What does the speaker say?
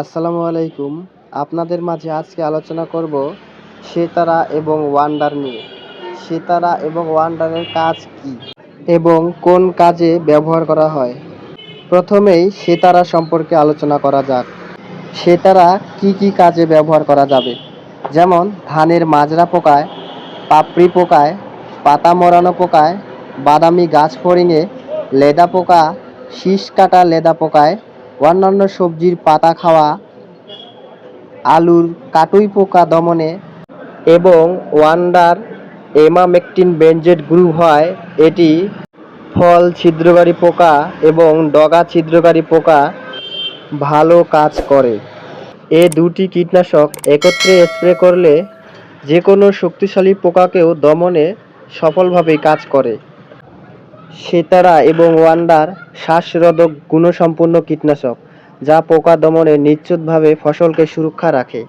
আসসালামু আলাইকুম। আপনাদের মাঝে আজকে আলোচনা করব সেতারা এবং ওয়ান্ডার নিয়ে। সেতারা এবং ওয়ান্ডারের কাজ কি এবং কোন কাজে ব্যবহার করা হয়? প্রথমেই সেতারা সম্পর্কে আলোচনা করা যাক। সেতারা কি কি কাজে ব্যবহার করা যাবে? যেমন ধানের মাজরা পোকায়, পাপড়ি পোকায়, পাতা মরানো পোকায়, বাদামি গাছ ফড়িংয়ে লেদা পোকা, শীষ কাটা লেদা পোকায় অন্যান্য সবজির পাতা খাওয়া, আলুর কাটুই পোকা দমনে এবং ওয়ান্ডার এমামেকটিন বেনজেট গ্রুপ হয়, এটি ফল ছিদ্রকারী পোকা এবং ডগা ছিদ্রকারী পোকা ভালো কাজ করে। এ দুটি কীটনাশক একত্রে স্প্রে করলে যে কোনো শক্তিশালী পোকাকেও দমনে সফলভাবে কাজ করে। সেতারা এবং ওয়ান্ডার শ্বাসরোধক গুণসম্পন্ন কীটনাশক যা পোকা দমনে নিশ্চিতভাবে ফসলকে সুরক্ষা রাখে।